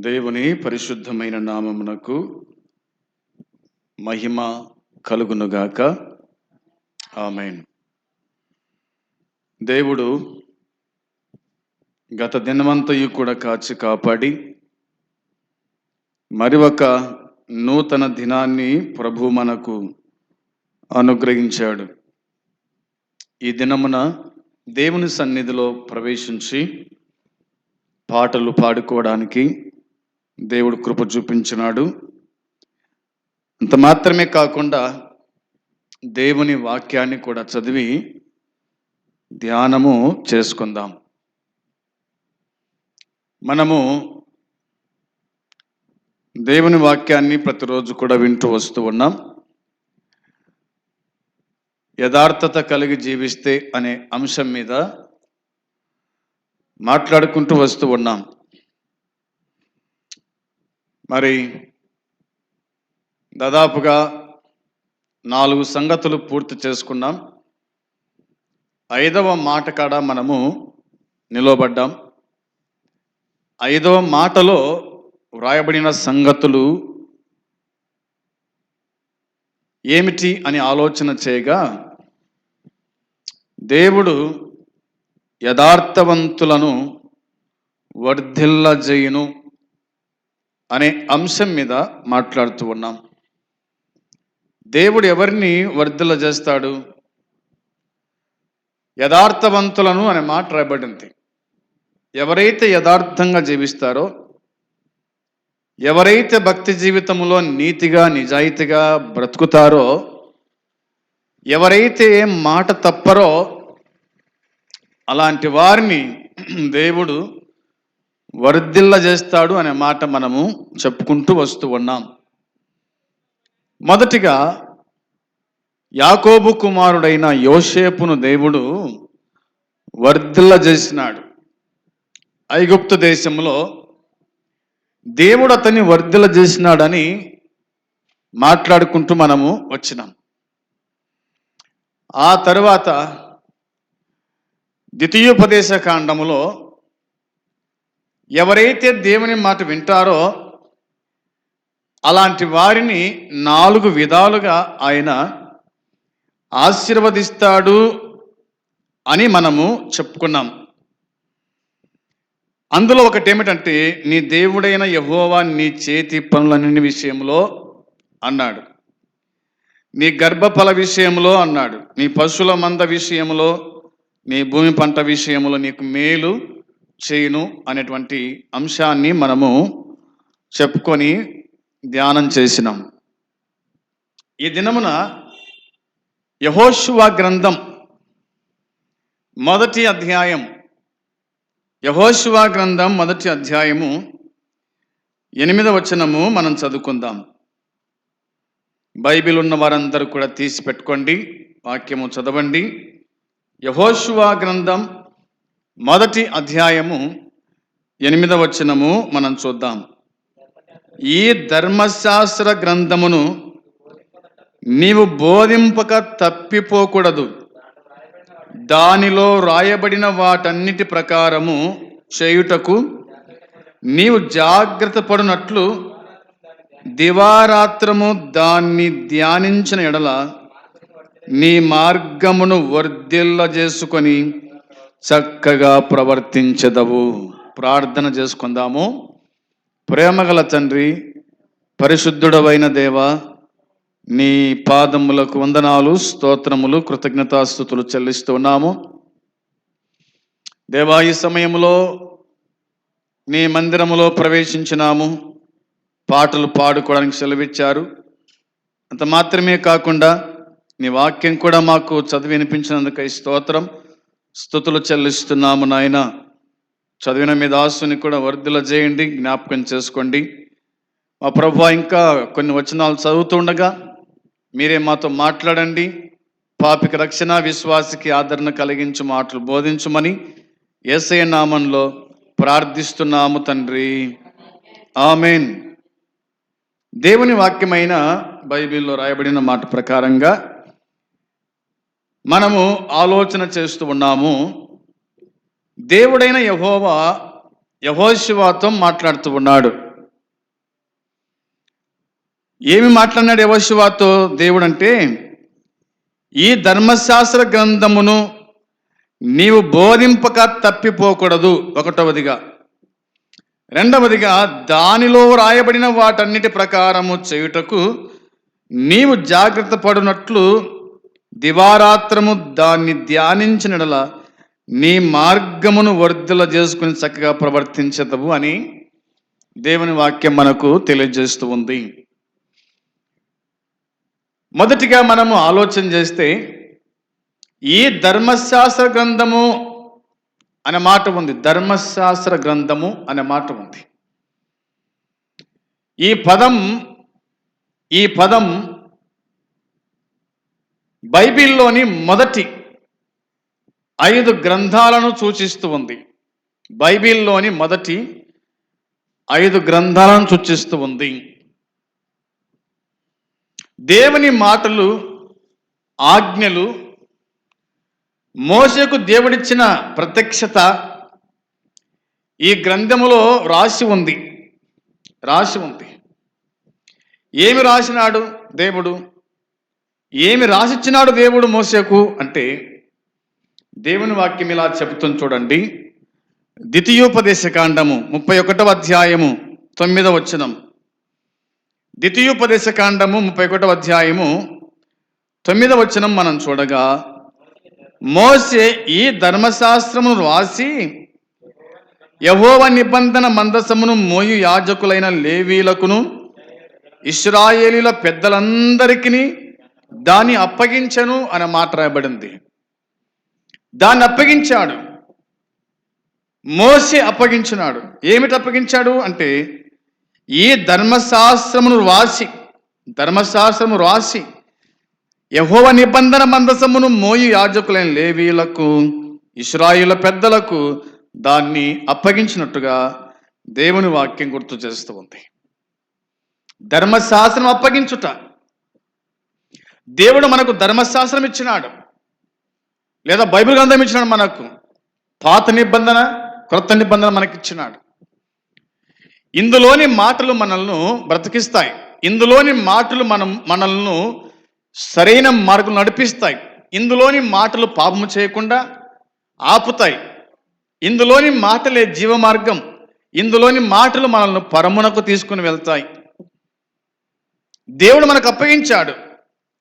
దేవుని పరిశుద్ధమైన నామమునకు మహిమ కలుగునుగాక. ఆమెన్. దేవుడు గత దినమంతయు కూడా కాచి కాపాడి మరి ఒక నూతన దినాన్ని ప్రభు మనకు అనుగ్రహించాడు. ఈ దినమున దేవుని సన్నిధిలో ప్రవేశించి పాటలు పాడుకోవడానికి దేవుడు కృప చూపించినాడు. అంత మాత్రమే కాకుండా దేవుని వాక్యాన్ని కూడా చదివి ధ్యానము చేసుకుందాం. మనము దేవుని వాక్యాన్ని ప్రతిరోజు కూడా వింటూ వస్తూ ఉన్నాం. యథార్థత కలిగి జీవిస్తే అనే అంశం మీద మాట్లాడుకుంటూ వస్తూ ఉన్నాం. మరి దాదాపుగా నాలుగు సంగతులు పూర్తి చేసుకున్నాం. ఐదవ మాట కాడ మనము నిలవబడ్డాం. ఐదవ మాటలో వ్రాయబడిన సంగతులు ఏమిటి అని ఆలోచన చేయగా దేవుడు యథార్థవంతులను వర్ధిల్లజేయును. అనే అంశం మీద మాట్లాడుతూ ఉన్నాం. దేవుడు ఎవరిని వర్ధల చేస్తాడు? యథార్థవంతులను అనే మాట రాయబడింది. ఎవరైతే యథార్థంగా జీవిస్తారో ఎవరైతే భక్తి జీవితంలో నీతిగా నిజాయితీగా బ్రతుకుతారో ఎవరైతే మాట తప్పరో అలాంటి వారిని దేవుడు వర్ధిల్ల చేస్తాడు అనే మాట మనము చెప్పుకుంటూ వస్తూ ఉన్నాం. మొదటిగా యాకోబు కుమారుడైన యోషేపును దేవుడు వర్ధిల్ల చేసినాడు. ఐగుప్తు దేశంలో దేవుడు అతన్ని వర్ధిల్ల చేసినాడని మాట్లాడుకుంటూ మనము వచ్చినాం. ఆ తరువాత ద్వితీయోపదేశ కాండములో ఎవరైతే దేవుని మాట వింటారో అలాంటి వారిని నాలుగు విధాలుగా ఆయన ఆశీర్వదిస్తాడు అని మనము చెప్పుకున్నాం. అందులో ఒకటి ఏమిటంటే నీ దేవుడైన యహోవా నీ చేతి పనులన్ని విషయంలో అన్నాడు. నీ గర్భఫల విషయంలో అన్నాడు. నీ పశువుల మంద విషయంలో నీ భూమి పంట విషయంలో నీకు మేలు చేయును అనేటువంటి అంశాన్ని మనము చెప్పుకొని ధ్యానం చేసినాం. ఈ దినమున యహోశువ గ్రంథం మొదటి అధ్యాయం యహోశువ గ్రంథం మొదటి అధ్యాయము ఎనిమిదవ వచనము మనం చదువుకుందాం. బైబిల్ ఉన్న వారందరూ కూడా తీసి పెట్టుకోండి వాక్యము చదవండి. యహోశువ గ్రంథం మొదటి అధ్యాయము ఎనిమిదవ వచనము మనం చూద్దాం. ఈ ధర్మశాస్త్ర గ్రంథమును నీవు బోధింపక తప్పిపోకూడదు. దానిలో రాయబడిన వాటన్నిటి ప్రకారము చేయుటకు నీవు జాగ్రత్త పడినట్లు దివారాత్రము దాన్ని ధ్యానించిన ఎడల నీ మార్గమును వర్ధిల్ల చేసుకొని చక్కగా ప్రవర్తించదవు. ప్రార్థన చేసుకుందాము. ప్రేమగల తండ్రి పరిశుద్ధుడవైన దేవ నీ పాదములకు వందనాలు స్తోత్రములు కృతజ్ఞతాస్థుతులు చెల్లిస్తున్నాము దేవా ఈ సమయంలో నీ మందిరములో ప్రవేశించినాము. పాటలు పాడుకోవడానికి సెలవిచ్చారు. అంత మాత్రమే కాకుండా నీ వాక్యం కూడా మాకు చదివి వినిపించినందుకై స్తోత్రం. స్థుతులు చెల్లిస్తున్నాము నాయన. చదివిన మీ దాసుని కూడా వర్ధుల చేయండి జ్ఞాపకం చేసుకోండి. మా ప్రభు ఇంకా కొన్ని వచనాలు చదువుతుండగా మీరే మాతో మాట్లాడండి. పాపికి రక్షణ విశ్వాసికి ఆదరణ కలిగించు మాటలు బోధించమని ఏసయ నామంలో ప్రార్థిస్తున్నాము తండ్రి. ఆమెన్. దేవుని వాక్యమైన బైబిల్లో రాయబడిన మాట ప్రకారంగా మనము ఆలోచన చేస్తూ ఉన్నాము. దేవుడైన యహోవా యహోశివాతో మాట్లాడుతూ ఉన్నాడు. ఏమి మాట్లాడినాడు యహోశివాతో దేవుడు అంటే ఈ ధర్మశాస్త్ర గ్రంథమును నీవు బోధింపక తప్పిపోకూడదు ఒకటవదిగా. రెండవదిగా దానిలో రాయబడిన వాటన్నిటి ప్రకారము చేయుటకు నీవు జాగ్రత్త పడినట్లు దివారాత్రము దాన్ని ధ్యానించినడల నీ మార్గమును వర్ధల చేసుకుని చక్కగా ప్రవర్తించదవు అని దేవుని వాక్యం మనకు తెలియజేస్తూ ఉంది. మొదటిగా మనము ఆలోచన చేస్తే ఈ ధర్మశాస్త్ర గ్రంథము అనే మాట ఉంది. ధర్మశాస్త్ర గ్రంథము అనే మాట ఉంది. ఈ పదం ఈ పదం బైబిల్లోని మొదటి ఐదు గ్రంథాలను సూచిస్తూ ఉంది. బైబిల్లోని మొదటి ఐదు గ్రంథాలను సూచిస్తూ ఉంది. దేవుని మాటలు ఆజ్ఞలు మోసకు దేవుడిచ్చిన ప్రత్యక్షత ఈ గ్రంథములో రాసి ఉంది. రాసి ఉంది. ఏమి రాసినాడు దేవుడు? ఏమి రాసిచ్చినాడు దేవుడు మోసేకు అంటే దేవుని వాక్యం ఇలా చెబుతుంది చూడండి. ద్వితీయోపదేశ కాండము ముప్పై ఒకటవ అధ్యాయము తొమ్మిదవ వచనం. ద్వితీయోపదేశ కాండము ముప్పై ఒకటవ అధ్యాయము తొమ్మిదవ వచనం మనం చూడగా మోసే ఈ ధర్మశాస్త్రమును రాసి యహోవ నిబంధన మందసమును మోయు యాజకులైన లేవీలకును ఇస్రాయేలీల పెద్దలందరికీ దాన్ని అప్పగించను అనే మాట రాయబడింది. దాన్ని అప్పగించాడు. మోసే అప్పగించినాడు. ఏమిటి అప్పగించాడు అంటే ఈ ధర్మశాస్త్రమును రాసి ధర్మశాస్త్రము రాసి యహోవ నిబంధన మందసమును మోయి యాజకులైన లేవీలకు ఇస్రాయిల పెద్దలకు దాన్ని అప్పగించినట్టుగా దేవుని వాక్యం గుర్తు చేస్తూ ఉంది. ధర్మశాస్త్రం అప్పగించుట దేవుడు మనకు ధర్మశాస్త్రం ఇచ్చినాడు. లేదా బైబిల్ గ్రంథం ఇచ్చినాడు మనకు. పాత నిబంధన క్రొత్త నిబంధన మనకి ఇచ్చినాడు ఇందులోని మాటలు మనల్ని బ్రతికిస్తాయి. ఇందులోని మాటలు మనం మనల్ని సరైన మార్గం నడిపిస్తాయి. ఇందులోని మాటలు పాపము చేయకుండా ఆపుతాయి. ఇందులోని మాటలే జీవ మార్గం ఇందులోని మాటలు మనల్ని పరమునకు తీసుకుని వెళ్తాయి. దేవుడు మనకు అప్పగించాడు.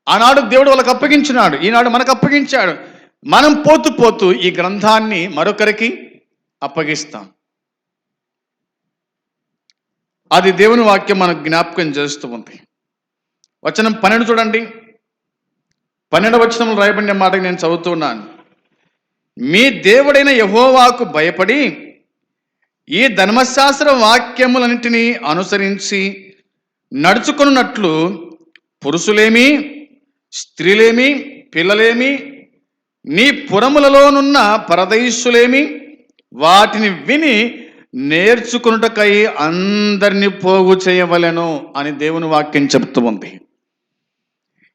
ఆనాడు దేవుడు వాళ్ళకి అప్పగించినాడు. ఈనాడు మనకు అప్పగించాడు. మనం పోతూ పోతూ ఈ గ్రంథాన్ని మరొకరికి అప్పగిస్తాం. అది దేవుని వాక్యం మనకు జ్ఞాపకం చేస్తూ ఉంది. వచనం పన్నెండు చూడండి. పన్నెండు వచనంలో రాయబడిన మాట నేను చదువుతున్నాను. మీ దేవుడైన యహోవాకు భయపడి ఈ ధర్మశాస్త్ర వాక్యములన్నింటినీ అనుసరించి నడుచుకున్నట్లు పురుషులేమి స్త్రీలేమి పిల్లలేమి నీ పురములలోనున్న పరదైష్యులేమి వాటిని విని నేర్చుకున్నటకై అందరినీ పోగు చేయవలెను అని దేవుని వాక్యం చెప్తూ ఉంది.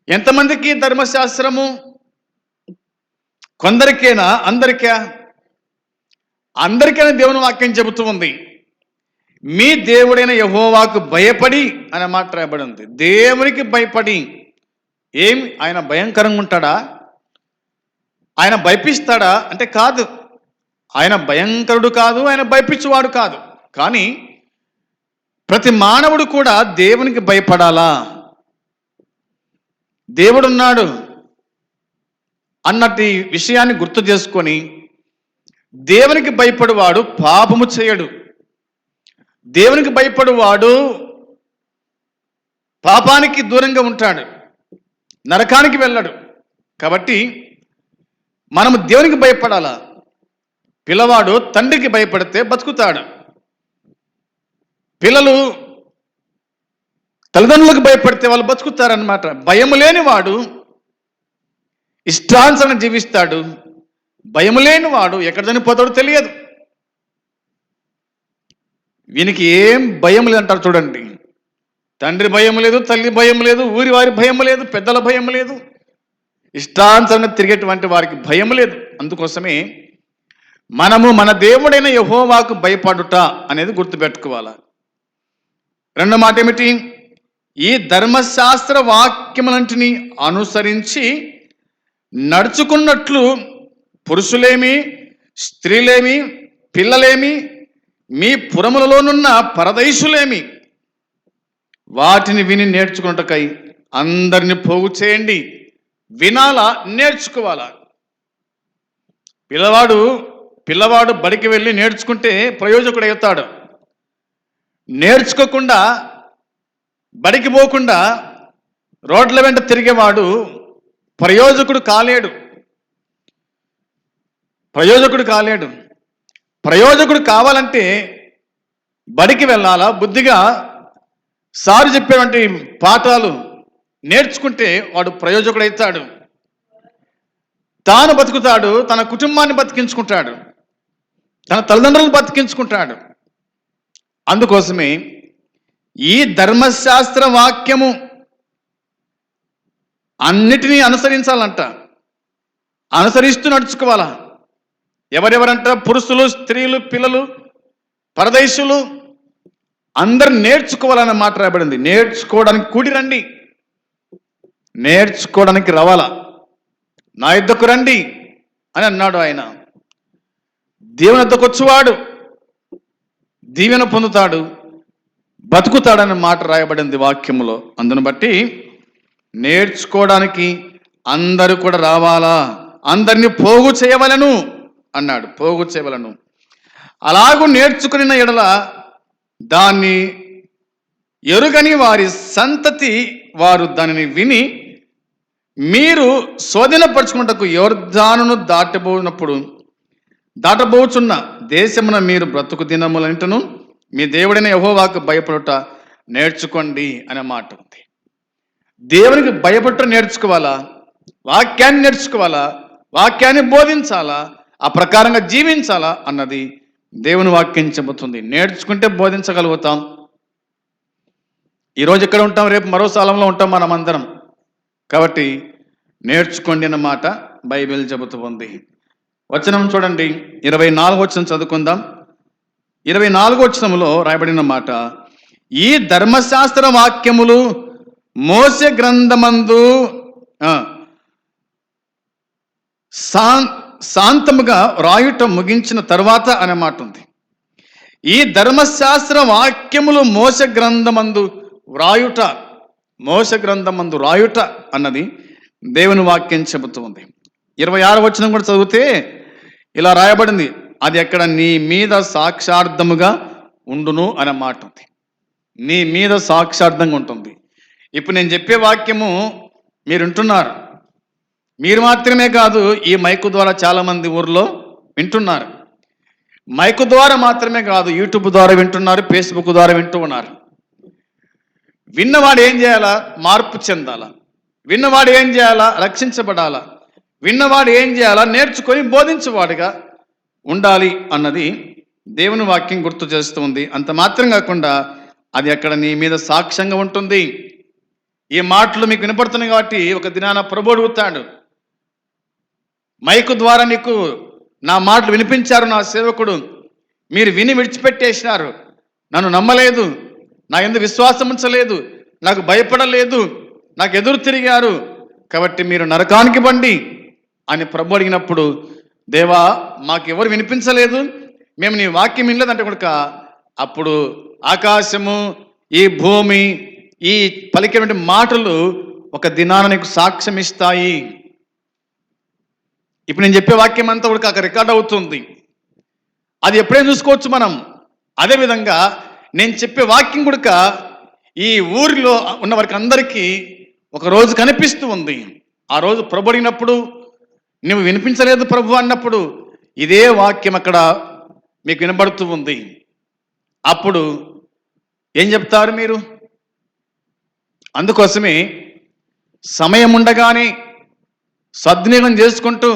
ఎంతమందికి ధర్మశాస్త్రము? కొందరికేనా? అందరికా? అందరికైనా దేవుని వాక్యం చెబుతూ ఉంది. మీ దేవుడైన యహోవాకు భయపడి అనే మాట రాయబడి ఉంది. దేవునికి భయపడి ఏం ఆయన భయంకరంగా ఉంటాడా? ఆయన భయపిస్తాడా? అంటే కాదు. ఆయన భయంకరుడు కాదు ఆయన భయపించువాడు కాదు. కానీ ప్రతి మానవుడు కూడా దేవునికి భయపడాలా? దేవుడున్నాడు అన్నటి విషయాన్ని గుర్తు చేసుకొని దేవునికి భయపడేవాడు పాపము చేయడు. దేవునికి భయపడువాడు పాపానికి దూరంగా ఉంటాడు. నరకానికి వెళ్ళడు. కాబట్టి మనము దేవునికి భయపడాలా? పిల్లవాడు తండ్రికి భయపడితే బతుకుతాడు. పిల్లలు తల్లిదండ్రులకు భయపడితే వాళ్ళు బతుకుతారనమాట భయం లేనివాడు ఇష్టానుసరణ జీవిస్తాడు. భయం లేనివాడు ఎక్కడ చనిపోతాడో తెలియదు. వీనికి ఏం భయం లేదంటారు చూడండి. తండ్రి భయం లేదు తల్లి భయం లేదు ఊరి వారి భయం లేదు పెద్దల భయం లేదు. ఇష్టాంతరంగా తిరిగేటువంటి వారికి భయం లేదు. అందుకోసమే మనము మన దేవుడైన యహోవాకు భయపడుట అనేది గుర్తుపెట్టుకోవాలి. రెండో మాట ఏమిటి ఈ ధర్మశాస్త్ర వాక్యములంటిని అనుసరించి నడుచుకున్నట్లు పురుషులేమి స్త్రీలేమి పిల్లలేమి మీ పురములలోనున్న పరదైసులేమి వాటిని విని నేర్చుకున్నటకై అందరిని పోగు చేయండి. వినాలా నేర్చుకోవాలా? పిల్లవాడు పిల్లవాడు బడికి వెళ్ళి నేర్చుకుంటే ప్రయోజకుడు అవుతాడు. నేర్చుకోకుండా బడికి పోకుండా రోడ్ల వెంట తిరిగేవాడు ప్రయోజకుడు కాలేడు. ప్రయోజకుడు కాలేడు. ప్రయోజకుడు కావాలంటే బడికి వెళ్ళాలా? బుద్ధిగా సారు చెప్పేటువంటి పాఠాలు నేర్చుకుంటే వాడు ప్రయోజకుడైతాడు. తాను బతుకుతాడు తన కుటుంబాన్ని బతికించుకుంటాడు తన తల్లిదండ్రులను బతికించుకుంటాడు. అందుకోసమే ఈ ధర్మశాస్త్ర వాక్యము అన్నిటినీ అనుసరించాలంట. అనుసరిస్తూ నడుచుకోవాలా? ఎవరెవరంట? పురుషులు స్త్రీలు పిల్లలు పరదేశులు అందరు నేర్చుకోవాలన్న మాట రాయబడింది నేర్చుకోవడానికి కూడి రండి. నేర్చుకోవడానికి రావాలా. నా యుద్ధకు రండి అని అన్నాడు ఆయన. దేవుని వద్దకు వచ్చేవాడు. దీవెన పొందుతాడు. బతుకుతాడన్న మాట రాయబడింది వాక్యంలో అందును బట్టి నేర్చుకోవడానికి అందరూ కూడా రావాలా? అందరినీ పోగు చేయవలను అన్నాడు. పోగు చేయవలను. అలాగూ నేర్చుకున్న ఎడల దాన్ని ఎరుగని వారి సంతతి వారు దానిని విని మీరు శోధనపరుచుకున్నటకు యోర్ధానును దాటబోనప్పుడు దాటబోచున్న దేశమున మీరు బ్రతుకు దినములంటను మీ దేవుడైన యహోవాకు భయపడుట నేర్చుకోండి అనే మాట ఉంది. దేవునికి భయపడుట నేర్చుకోవాలా? వాక్యాన్ని నేర్చుకోవాలా? వాక్యాన్ని బోధించాలా? ఆ ప్రకారంగా జీవించాలా? అన్నది దేవుని వాక్యం చెబుతుంది. నేర్చుకుంటే బోధించగలుగుతాం. ఈరోజు ఇక్కడ ఉంటాం రేపు మరో స్థలంలో ఉంటాం మనం అందరం కాబట్టి నేర్చుకోండి అన్నమాట బైబిల్ చెబుతూ ఉంది. వచనం చూడండి ఇరవై నాలుగు వచనం చదువుకుందాం. ఇరవై నాలుగు వచనంలో రాయబడిన మాట ఈ ధర్మశాస్త్ర వాక్యములు మోస గ్రంథమందు ఆ, శాంతముగా రాయుట ముగించిన తర్వాత అనే మాట ఉంది ఈ ధర్మశాస్త్ర వాక్యములు మోస గ్రంథమందు వ్రాయుట మోస గ్రంథమందు రాయుట అన్నది దేవుని వాక్యం చెబుతూ ఉంది. ఇరవై ఆరు వచనం కూడా చదివితే ఇలా రాయబడింది. అది ఎక్కడ నీ మీద సాక్షార్థముగా ఉండును అనే మాట ఉంది. నీ మీద సాక్షార్థంగా ఉంటుంది. ఇప్పుడు నేను చెప్పే వాక్యము మీరు వింటున్నారు. మీరు మాత్రమే కాదు ఈ మైకు ద్వారా చాలామంది ఊర్లో వింటున్నారు. మైకు ద్వారా మాత్రమే కాదు యూట్యూబ్ ద్వారా వింటున్నారు ఫేస్బుక్ ద్వారా వింటూ ఉన్నారు. విన్నవాడు ఏం చేయాలా? మార్పు చెందాలా? విన్నవాడు ఏం చేయాలా? రక్షించబడాలా? విన్నవాడు ఏం చేయాలా? నేర్చుకొని బోధించేవాడుగా ఉండాలి అన్నది దేవుని వాక్యం గుర్తు చేస్తుంది అంత మాత్రం కాకుండా అది అక్కడ నీ మీద సాక్ష్యంగా ఉంటుంది. ఈ మాటలు మీకు వినపడుతున్నాయి కాబట్టి ఒక దినాన ప్రభు అడుగుతాడు. మైకు ద్వారా నీకు నా మాటలు వినిపించారు నా సేవకుడు. మీరు విని విడిచిపెట్టేసినారు. నన్ను నమ్మలేదు. నా ఎందుకు విశ్వాసం ఉంచలేదు. నాకు భయపడలేదు. నాకు ఎదురు తిరిగారు. కాబట్టి మీరు నరకానికి బండి అని ప్రభు అడిగినప్పుడు దేవా మాకెవరు వినిపించలేదు? మేము నీ వాక్యం వినలేదంటే కనుక అప్పుడు ఆకాశము ఈ భూమి ఈ పలికినటువంటి మాటలు ఒక దినాన నీకు సాక్ష్యం ఇస్తాయి ఇప్పుడు నేను చెప్పే వాక్యం అంతా కూడా అక్కడ రికార్డ్ అవుతుంది. అది ఎప్పుడైనా చూసుకోవచ్చు మనం. అదేవిధంగా నేను చెప్పే వాక్యం కూడా ఈ ఊరిలో ఉన్న వారికి అందరికీ ఒక రోజు కనిపిస్తూ ఉంది. ఆ రోజు ప్రభుడినప్పుడు నువ్వు వినిపించలేదు ప్రభు అన్నప్పుడు ఇదే వాక్యం అక్కడ మీకు వినబడుతూ ఉంది. అప్పుడు ఏం చెప్తారు మీరు? అందుకోసమే సమయం ఉండగానే సద్వినియోగం చేసుకుంటూ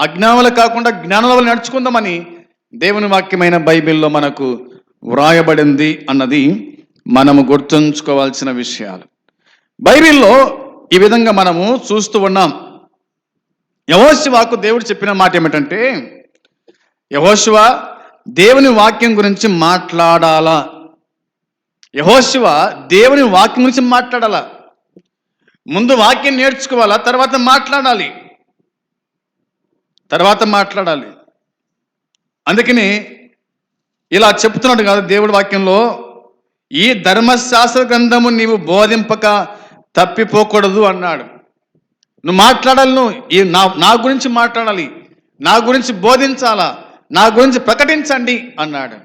అజ్ఞానులు కాకుండా జ్ఞానుల నడుచుకుందామని దేవుని వాక్యమైన బైబిల్లో మనకు వ్రాయబడింది అన్నది మనము గుర్తుంచుకోవాల్సిన విషయాలు. బైబిల్లో ఈ విధంగా మనము చూస్తూ ఉన్నాం. యహోశివాకు దేవుడు చెప్పిన మాట ఏమిటంటే యహోశివ దేవుని వాక్యం గురించి మాట్లాడాలా? యహోశివ దేవుని వాక్యం గురించి మాట్లాడాలా? ముందు వాక్యం నేర్చుకోవాలా? తర్వాత మాట్లాడాలి. తర్వాత మాట్లాడాలి. అందుకని ఇలా చెప్తున్నాడు కాదు దేవుడి వాక్యంలో ఈ ధర్మశాస్త్ర గ్రంథము నీవు బోధింపక తప్పిపోకూడదు అన్నాడు. నువ్వు మాట్లాడాలి నువ్వు. ఈ నా నా గురించి మాట్లాడాలి. నా గురించి బోధించాలా. నా గురించి ప్రకటించండి అన్నాడు.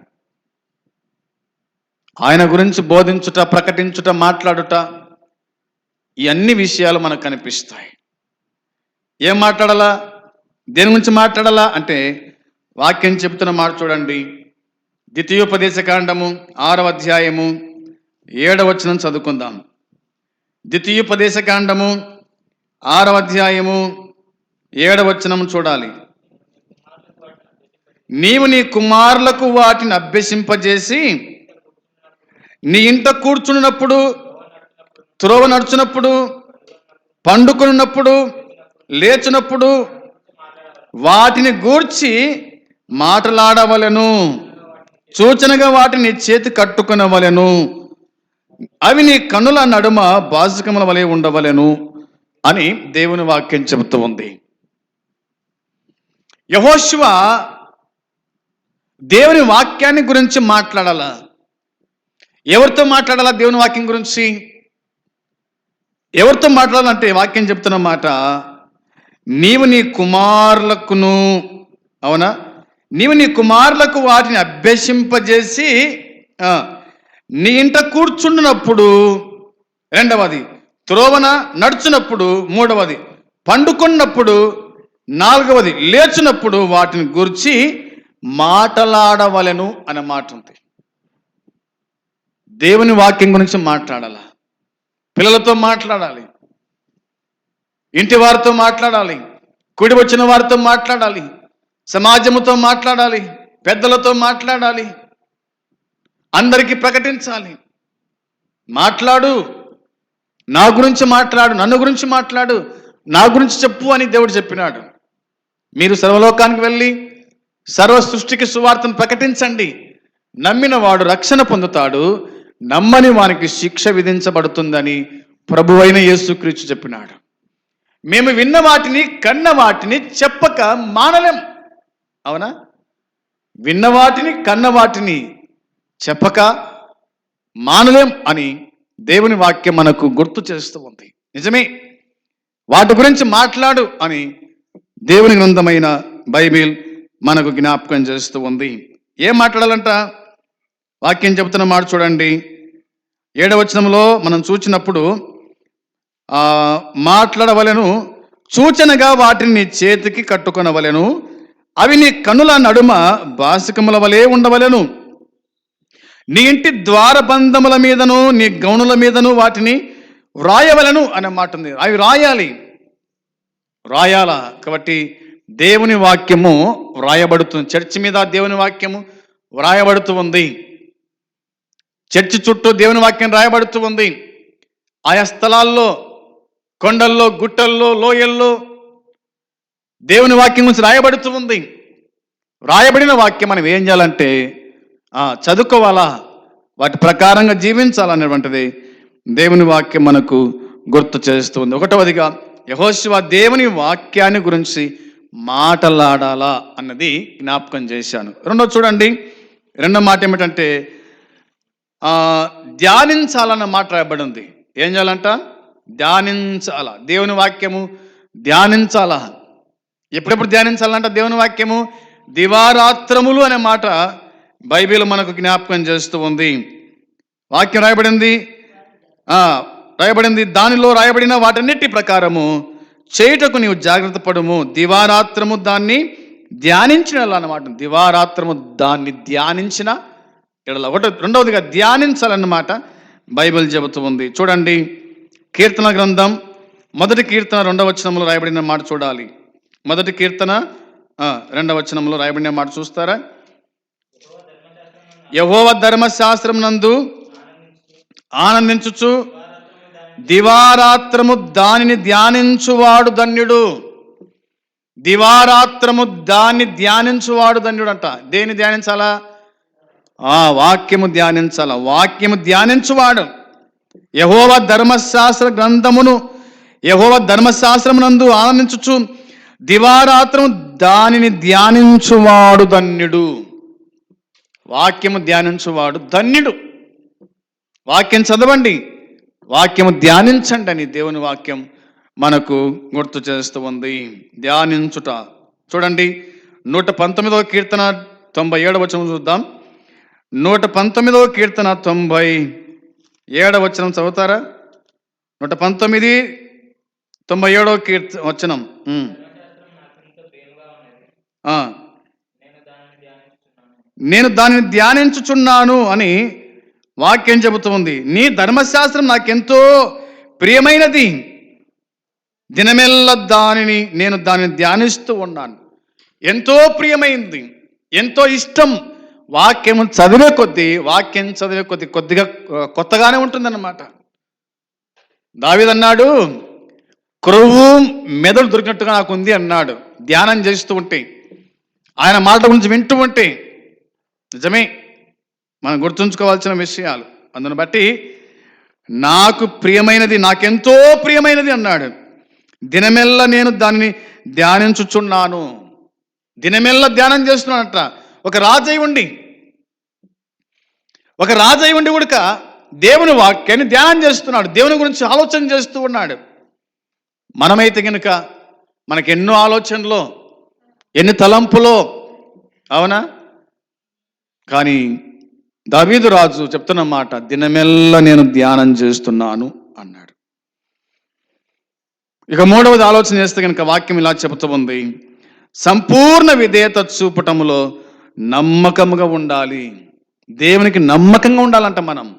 ఆయన గురించి బోధించుట ప్రకటించుట మాట్లాడుట ఈ అన్ని విషయాలు మనకు కనిపిస్తాయి. ఏం మాట్లాడాలా? దేని గురించి మాట్లాడాలా అంటే వాక్యం చెప్తున్న మాట చూడండి. ద్వితీయోపదేశ కాండము ఆరవ అధ్యాయము ఏడవచనం చదువుకుందాం. ద్వితీయోపదేశ కాండము ఆరవ అధ్యాయము ఏడవచనం చూడాలి. నీవు నీ కుమారులకు వాటిని అభ్యసింపజేసి నీ ఇంట కూర్చున్నప్పుడు త్రోవ నడుచున్నప్పుడు పండుకున్నప్పుడు లేచినప్పుడు వాటిని గూర్చి మాటలాడవలను. సూచనగా వాటిని చేతి కట్టుకునవలను. అవి నీ కన్నుల నడుమ బాజకముల వలె ఉండవలెను అని దేవుని వాక్యం చెబుతూ ఉంది. యహోశివ దేవుని వాక్యాన్ని గురించి మాట్లాడాలా? ఎవరితో మాట్లాడాలా దేవుని వాక్యం గురించి? ఎవరితో మాట్లాడాలంటే వాక్యం చెప్తున్న మాట నీవు నీ కుమారులకును అవునా? నీవు నీ కుమారులకు వాటిని అభ్యసింపజేసి నీ ఇంట కూర్చుండినప్పుడు రెండవది త్రోవన నడుచున్నప్పుడు మూడవది పండుకున్నప్పుడు నాలుగవది లేచినప్పుడు వాటిని గురించి మాటలాడవలెను అనే మాట ఉంది దేవుని వాక్యం గురించి మాట్లాడాల? పిల్లలతో మాట్లాడాలి. ఇంటి వారితో మాట్లాడాలి కుడి వచ్చిన వారితో మాట్లాడాలి సమాజముతో మాట్లాడాలి పెద్దలతో మాట్లాడాలి అందరికీ ప్రకటించాలి. మాట్లాడు నా గురించి మాట్లాడు నన్ను గురించి మాట్లాడు నా గురించి చెప్పు అని దేవుడు చెప్పినాడు. మీరు సర్వలోకానికి వెళ్ళి సర్వ సృష్టికి సువార్తను ప్రకటించండి. నమ్మిన వాడు రక్షణ పొందుతాడు నమ్మని వానికి శిక్ష విధించబడుతుందని ప్రభువైన యేసుక్రీస్తు చెప్పినాడు. మేము విన్న వాటిని కన్న వాటిని చెప్పక మానలేం. అవునా? విన్న వాటిని కన్న వాటిని చెప్పక మానలేం అని దేవుని వాక్యం మనకు గుర్తు చేస్తూ ఉంది. నిజమే. వాటి గురించి మాట్లాడు అని దేవుని గ్రంథమైన బైబిల్ మనకు జ్ఞాపకం చేస్తూ ఉంది. ఏం మాట్లాడాలంట? వాక్యం చెబుతున్న మాట చూడండి. ఏడవచనంలో మనం చూచినప్పుడు మాట్లాడవలెను సూచనగా వాటిని నీ చేతికి కట్టుకొనవలెను అవి నీ కనుల నడుమ బాసికముల వలె ఉండవలెను. నీ ఇంటి ద్వారబంధముల మీదను నీ గౌనుల మీదను వాటిని వ్రాయవలను అనే మాట ఉంది అవి రాయాలి రాయాలా కాబట్టి దేవుని వాక్యము వ్రాయబడుతుంది. చర్చి మీద దేవుని వాక్యము వ్రాయబడుతూ ఉంది. చర్చి చుట్టూ దేవుని వాక్యం రాయబడుతూ ఉంది. ఆయా స్థలాల్లో కొండల్లో గుట్టల్లో లోయల్లో దేవుని వాక్యం గురించి రాయబడుతూ ఉంది. రాయబడిన వాక్యం మనం ఏం చేయాలంటే చదువుకోవాలా? వాటి ప్రకారంగా జీవించాలనేటువంటిది దేవుని వాక్యం మనకు గుర్తు చేస్తుంది ఒకటవదిగా యహోశివ దేవుని వాక్యాన్ని గురించి మాటలాడాలా అన్నది జ్ఞాపకం చేశాను. రెండో చూడండి రెండో మాట ఏమిటంటే ధ్యానించాలన్న మాట రాయబడి ఉంది. ఏం చేయాలంట? ధ్యానించాల. దేవుని వాక్యము ధ్యానించాల. ఎప్పుడెప్పుడు ధ్యానించాలంట దేవుని వాక్యము దివారాత్రములు అనే మాట బైబిల్ మనకు జ్ఞాపకం చేస్తూ ఉంది. వాక్యం రాయబడింది? రాయబడింది. దానిలో రాయబడిన వాటన్నిటి ప్రకారము చేయుటకు నీవు జాగ్రత్త పడుము. దివారాత్రము దాన్ని ధ్యానించిన అన్నమాట దివారాత్రము దాన్ని ధ్యానించిన ఇక్కడ ఒకటి రెండవదిగా ధ్యానించాలన్నమాట బైబిల్ చెబుతూ ఉంది. చూడండి. కీర్తన గ్రంథం మొదటి కీర్తన రెండవ వచనంలో రాయబడిన మాట చూడాలి. మొదటి కీర్తన రెండవ వచనంలో రాయబడిన మాట చూస్తారా? యహోవ ధర్మశాస్త్రం నందు ఆనందించుచు దివారాత్రము దానిని ధ్యానించువాడు ధన్యుడు. దివారాత్రము దాన్ని ధ్యానించువాడు అంట దేన్ని ధ్యానించాలా? ఆ వాక్యము ధ్యానించాల. వాక్యము ధ్యానించువాడు. యహోవ ధర్మశాస్త్ర గ్రంథమును యహోవ ధర్మశాస్త్రమునందు ఆనందించుచు దివారాత్రము దానిని ధ్యానించువాడు ధన్యుడు. వాక్యము ధ్యానించువాడు ధన్యుడు. వాక్యం చదవండి. వాక్యము ధ్యానించండి అని దేవుని వాక్యం మనకు గుర్తు చేస్తూ ఉంది. ధ్యానించుట. చూడండి నూట పంతొమ్మిదవ కీర్తన తొంభై ఏడవ చూద్దాం. నూట పంతొమ్మిదవ కీర్తన తొంభై ఏడవ వచనం చదువుతారా? నూట పంతొమ్మిది తొంభై ఏడవ కీర్త వచనం. నేను దానిని ధ్యానించుచున్నాను అని వాక్యం చెబుతుంది. నీ ధర్మశాస్త్రం నాకెంతో ప్రియమైనది. దినమెల్ల దానిని నేను దానిని ధ్యానిస్తూ ఉన్నాను. ఎంతో ప్రియమైంది. ఎంతో ఇష్టం. వాక్యం చదివే కొద్దీ వాక్యం చదివే కొద్ది కొద్దిగా కొత్తగానే ఉంటుందన్నమాట. దావిదన్నాడు క్రొవ్వు మెదడు దొరికినట్టుగా నాకు ఉంది అన్నాడు. ధ్యానం చేస్తూ ఉంటే ఆయన మాటల గురించి వింటూ ఉంటే నిజమే మనం గుర్తుంచుకోవాల్సిన విషయాలు. అందును బట్టి నాకు ప్రియమైనది నాకెంతో ప్రియమైనది అన్నాడు. దినమెల్ల నేను దానిని ధ్యానించుచున్నాను. దినమెల్ల ధ్యానం చేస్తున్నానట. ఒక రాజై ఉండి ఒక రాజై ఉండి ఉడక దేవుని వాక్యాన్ని ధ్యానం చేస్తున్నాడు. దేవుని గురించి ఆలోచన చేస్తూ ఉన్నాడు. మనమైతే కనుక మనకి ఎన్నో ఆలోచనలో ఎన్ని తలంపులో అవునా? కానీ దావీదు రాజు చెప్తున్న మాట దినమెల్ల నేను ధ్యానం చేస్తున్నాను అన్నాడు. ఇక మూడవది ఆలోచన చేస్తే కనుక వాక్యం ఇలా చెబుతూ ఉంది. సంపూర్ణ విధేయత చూపటములో నమ్మకముగా ఉండాలి. దేవునికి నమ్మకంగా ఉండాలంట మనం.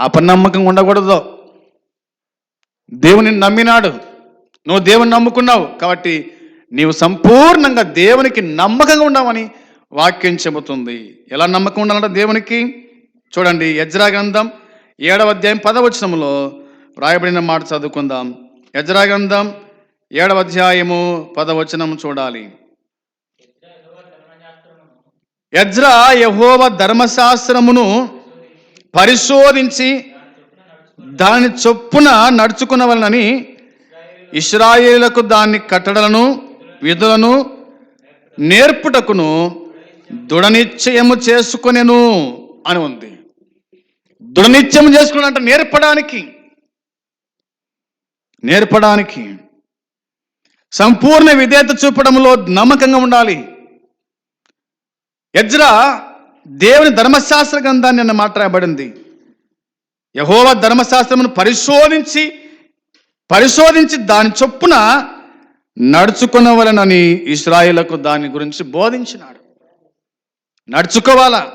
అపనమ్మకంగా ఉండకూడదు. దేవుని నమ్మినాడు. నువ్వు దేవుని నమ్ముకున్నావు కాబట్టి నీవు సంపూర్ణంగా దేవునికి నమ్మకంగా ఉండవని వాక్యం చెబుతుంది. ఎలా నమ్మకం ఉండాలంటే దేవునికి? చూడండి యజ్రా గ్రంథం ఏడవ అధ్యాయం పదవచనంలో రాయబడిన మాట చదువుకుందాం. యజ్రా గ్రంథం ఏడవ అధ్యాయము పదవచనం చూడాలి. యజ్రా యహోవ ధర్మశాస్త్రమును పరిశోధించి దాని చొప్పున నడుచుకునవలనని ఇస్రాయిలకు దాన్ని కట్టడలను విధులను నేర్పుటకును దృఢనిశ్చయము చేసుకునేను అని ఉంది. దృఢనిశ్చయం చేసుకుని అంటే నేర్పడానికి నేర్పడానికి. సంపూర్ణ విధేయత చూపడంలో నమ్మకంగా ఉండాలి. ఎజ్రా దేవుని ధర్మశాస్త్ర గ్రంథాన్ని నిన్న మాట రాయబడింది యహోవ ధర్మశాస్త్రమును పరిశోధించి పరిశోధించి దాని చొప్పున నడుచుకునవలనని ఇస్రాయిలకు దాని గురించి బోధించినాడు. నడుచుకోవాలా?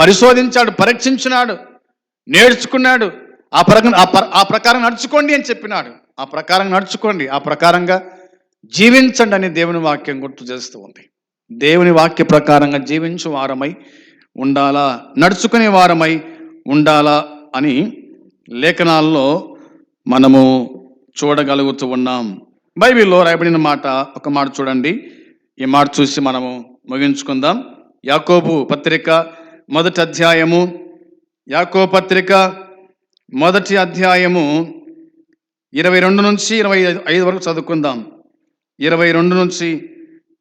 పరిశోధించాడు పరీక్షించినాడు నేర్చుకున్నాడు. ఆ ప్రకారం ఆ ప్ర- ఆ ప్రకారం నడుచుకోండి అని చెప్పినాడు. ఆ ప్రకారం నడుచుకోండి. ఆ ప్రకారంగా జీవించండి అని దేవుని వాక్యం గుర్తు చేస్తూ ఉంది. దేవుని వాక్య ప్రకారంగా జీవించు వారమై ఉండాలా? నడుచుకునే వారమై ఉండాలా? అని లేఖనాల్లో మనము చూడగలుగుతూ ఉన్నాం. బైబిల్లో రాయబడిన మాట ఒక మాట చూడండి. ఈ మాట చూసి మనము ముగించుకుందాం. యాకోబు పత్రిక మొదటి అధ్యాయము. యాకో పత్రిక మొదటి అధ్యాయము ఇరవై రెండు నుంచి ఇరవై ఐదు వరకు చదువుకుందాం. ఇరవై రెండు నుంచి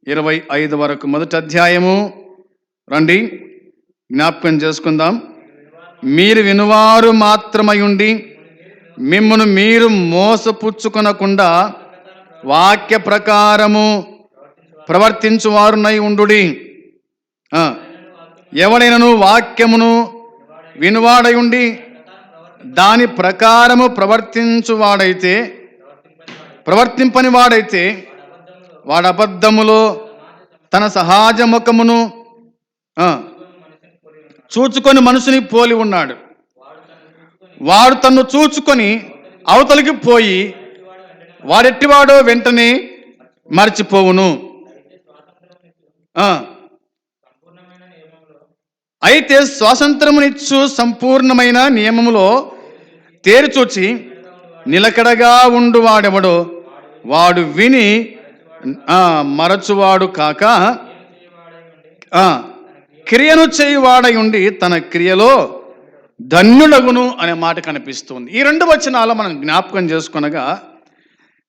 ఇరవై ఐదు వరకు మొదటి అధ్యాయము. రండి జ్ఞాపకం చేసుకుందాం. మీరు వినువారు మాత్రమై ఉండి మిమ్మను మీరు మోసపుచ్చుకొనకుండా వాక్య ప్రకారము ప్రవర్తించువారునై ఉండుడి. ఎవడైనను వాక్యమును వినువాడై ఉండి దాని ప్రకారము ప్రవర్తించువాడైతే ప్రవర్తింపని వాడైతే వాడు అబద్ధములో తన సహజ ముఖమును చూచుకొని మనుషుని పోలి ఉన్నాడు. వాడు తన్ను చూచుకొని అవతలికి పోయి వాడెట్టివాడో వెంటనే మర్చిపోవును. అయితే స్వాతంత్రమునిచ్చు సంపూర్ణమైన నియమములో తేరుచూచి నిలకడగా ఉండు వాడెవడో వాడు విని మరచువాడు కాక క్రియను చేయువాడై ఉండి తన క్రియలో ధన్యుడగును అనే మాట కనిపిస్తుంది. ఈ రెండు వచనాలు మనం జ్ఞాపకం చేసుకునగా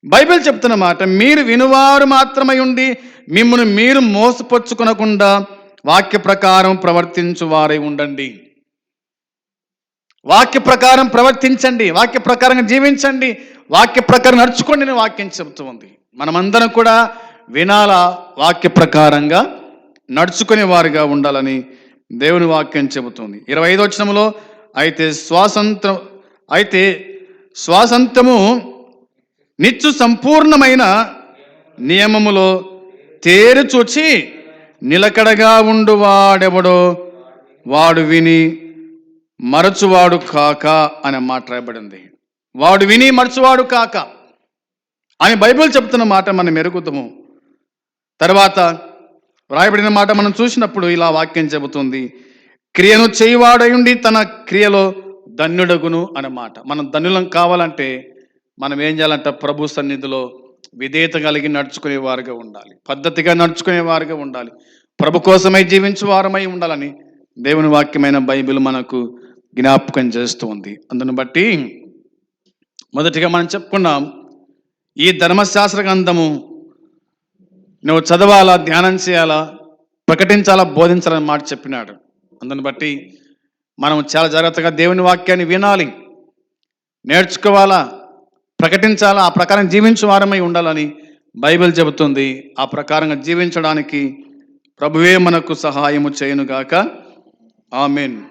బైబిల్ చెప్తున్న మాట మీరు వినువారు మాత్రమై ఉండి మిమ్మల్ని మీరు మోసపరుచుకొనకుండా వాక్య ప్రకారం ప్రవర్తించు వారై ఉండండి. వాక్య ప్రకారం ప్రవర్తించండి వాక్య ప్రకారంగా జీవించండి వాక్య ప్రకారం నడుచుకోండి నేను వాక్యం చెబుతూ ఉంది. మనమందరం కూడా వినాల వాక్య ప్రకారంగా నడుచుకునే వారిగా ఉండాలని దేవుని వాక్యం చెబుతుంది. ఇరవై ఐదు వచనంలో అయితే స్వాతంత్రం అయితే స్వాతంత్రము నిత్యు సంపూర్ణమైన నియమములో తేరు చూచి నిలకడగా ఉండు వాడెవడో వాడు విని మరచువాడు కాక అని మాట్లాడబడింది వాడు విని మరచువాడు కాక. అని బైబిల్ చెప్తున్న మాట మనం మెరుగుతాము తర్వాత వ్రాయబడిన మాట మనం చూసినప్పుడు ఇలా వాక్యం చెబుతుంది. క్రియను చేయువాడయుండి తన క్రియలో ధన్యుడగును అన్నమాట. మనం ధన్యులం కావాలంటే మనం ఏం చేయాలంటే? ప్రభు సన్నిధిలో విధేయత కలిగి నడుచుకునేవారుగా ఉండాలి. పద్ధతిగా నడుచుకునేవారుగా ఉండాలి. ప్రభు కోసమై జీవించేవారమై ఉండాలని దేవుని వాక్యమైన బైబిల్ మనకు జ్ఞాపకం చేస్తూ ఉంది అందును బట్టి మొదటిగా మనం చెప్పుకున్నాం ఈ ధర్మశాస్త్ర గ్రంథము నువ్వు చదవాలా ధ్యానం చేయాలా ప్రకటించాలా బోధించాలని మాట చెప్పినాడు. అందుని బట్టి మనం చాలా జాగ్రత్తగా దేవుని వాక్యాన్ని వినాలి. నేర్చుకోవాలా ప్రకటించాలా ఆ ప్రకారం జీవించు వారమై ఉండాలని బైబిల్ చెబుతుంది. ఆ ప్రకారంగా జీవించడానికి ప్రభువే మనకు సహాయము చేయనుగాక. ఆమెన్.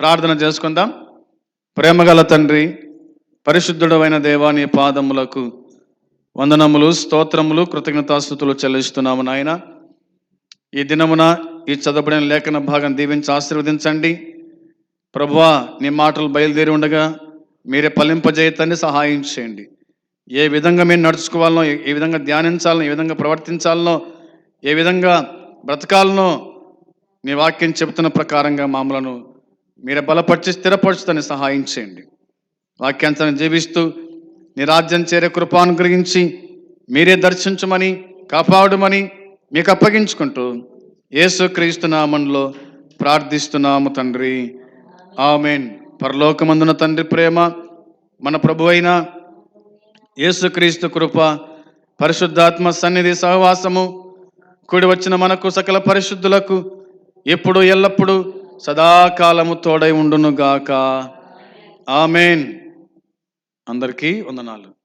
ప్రార్థన చేసుకుందాం. ప్రేమగల తండ్రి పరిశుద్ధుడమైన దేవాని పాదములకు వందనములు స్తోత్రములు కృతజ్ఞతాస్థుతులు చెల్లిస్తున్నాము నాయన. ఈ దినమున ఈ చదవబడిన లేఖన భాగం దీవించి ఆశీర్వదించండి. ప్రభువా నీ మాటలు బయలుదేరి ఉండగా మీరే ఫలింపజేయతాన్ని సహాయం చేయండి. ఏ విధంగా మేము నడుచుకోవాలనో ఏ- ఏ విధంగా ధ్యానించాలనో ఏ విధంగా ప్రవర్తించాలనో ఏ విధంగా బ్రతకాలనో నీ వాక్యం చెబుతున్న ప్రకారంగా మామూలను మీరే బలపరిచి స్థిరపరచుతాన్ని సహాయం చేయండి. వాక్యాంతాన్ని జీవిస్తూ నీ రాజ్యం చేరే కృపాను గ్రహించి మీరే దర్శించమని కాపాడుమని మీకు అప్పగించుకుంటూ ఏసుక్రీస్తునామంలో ప్రార్థిస్తున్నాము తండ్రి. ఆమెన్. పరలోకమందున తండ్రి ప్రేమ మన ప్రభు అయిన యేసుక్రీస్తు కృప పరిశుద్ధాత్మ సన్నిధి సహవాసము కూడి వచ్చిన మనకు సకల పరిశుద్ధులకు ఎప్పుడు ఎల్లప్పుడూ సదాకాలము తోడై ఉండునుగాక. ఆమెన్. అందరికీ వందనాలు.